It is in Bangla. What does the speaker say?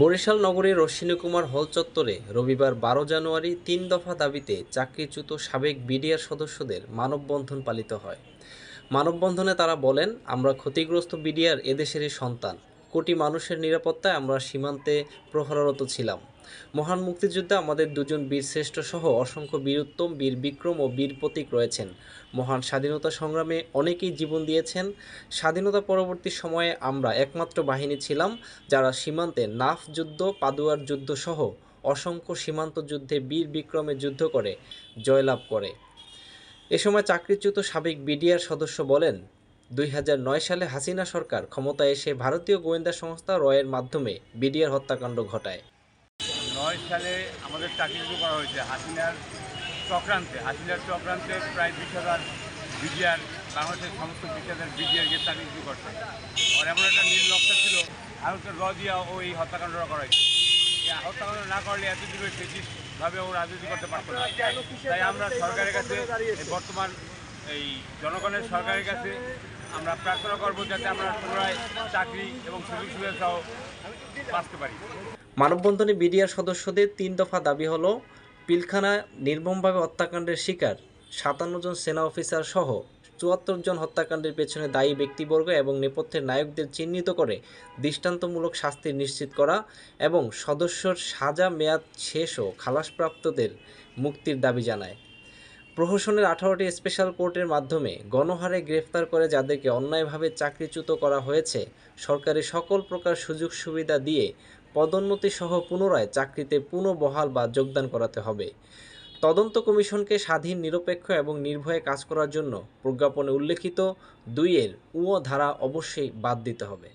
বরিশাল নগরীর অশ্বিনী কুমার হল চত্বরে রবিবার বারো জানুয়ারি তিন দফা দাবিতে চাকরিচ্যুত সাবেক বিডিআর সদস্যদের মানববন্ধন পালিত হয়। মানববন্ধনে তারা বলেন, আমরা ক্ষতিগ্রস্ত বিডিআর এদেশেরই সন্তান। কোটি মানুষের নিরাপত্তায় আমরা সীমান্তে প্রহরারত ছিলাম। মহান মুক্তিযুদ্ধে আমাদের দুজন বীরশ্রেষ্ঠ সহ অসংখ্য বীরুত্তম, বীর বিক্রম ও বীর প্রতীক রয়েছেন। মহান স্বাধীনতা সংগ্রামে অনেকেই জীবন দিয়েছেন। স্বাধীনতা পরবর্তী সময়ে আমরা একমাত্র বাহিনী ছিলাম যারা সীমান্তে নাফ যুদ্ধ, পাদুয়ার যুদ্ধ সহ অসংখ্য সীমান্ত যুদ্ধে বীর বিক্রমে যুদ্ধ করে, জয়লাভ করে। এ সময় চাকরিচ্যুত সাবেক বিডিআর সদস্য বলেন, দুই হাজার নয় সালে হাসিনা সরকার ক্ষমতায় এসে ভারতীয় গোয়েন্দা সংস্থা রয়ের মাধ্যমে বিডিআর হত্যাকাণ্ড ঘটায়। নয় সালে আমাদের চাকরি শুরু করা হয়েছে হাসিনার চক্রান্তে। হাসিনার চক্রান্তে প্রায় বিশ হাজার বিজিআর বাংলাদেশের সমস্ত বিশ হাজার বিডিআরকে চাকরি শুরু করছে। আর এমন একটা নীল লক্ষ্য ছিল ভারতের র দিয়া ও এই হত্যাকাণ্ডটা করা হয়েছে। এই হত্যাকাণ্ড না করলে এত দূরে ফেসিসভাবে ও রাজনীতি করতে পারতো না। তাই আমরা সরকারের কাছে বর্তমান এই জনগণের সরকারের কাছে আমরা প্রার্থনা করব যাতে আমরা পুনরায় চাকরি এবং সুযোগ সুবিধা সহ বাঁচতে পারি। মানববন্ধনে বিডিআর সদস্যদের তিন দফা দাবি হলো, পিলখানা নির্মমভাবে হত্যাকাণ্ডের শিকার, সাতান্ন জন সেনা অফিসার সহ চুয়াত্তর জন হত্যাকাণ্ডের পেছনে দায়ী ব্যক্তিবর্গ এবং নেপথ্যের নায়কদের চিহ্নিত করে দৃষ্টান্তমূলক শাস্তি নিশ্চিত করা এবং সদস্যর সাজা মেয়াদ শেষ ও খালাসপ্রাপ্তদের মুক্তির দাবি জানায়। প্রহসনের আঠারোটি স্পেশাল কোর্টের মাধ্যমে গণহারে গ্রেফতার করে যাদেরকে অন্যায়ভাবে চাকরিচ্যুত করা হয়েছে, সরকারি সকল প্রকার সুযোগ সুবিধা দিয়ে পদোন্নতি সহ পুনরায় চাকরিতে পুনঃবহাল বা যোগদান করাতে হবে। তদন্ত কমিশনকে স্বাধীন, নিরপেক্ষ এবং নির্ভয়ে কাজ করার জন্য প্রজ্ঞাপনে উল্লেখিত দুইয়ের উয় ধারা অবশ্যই বাদ দিতে হবে।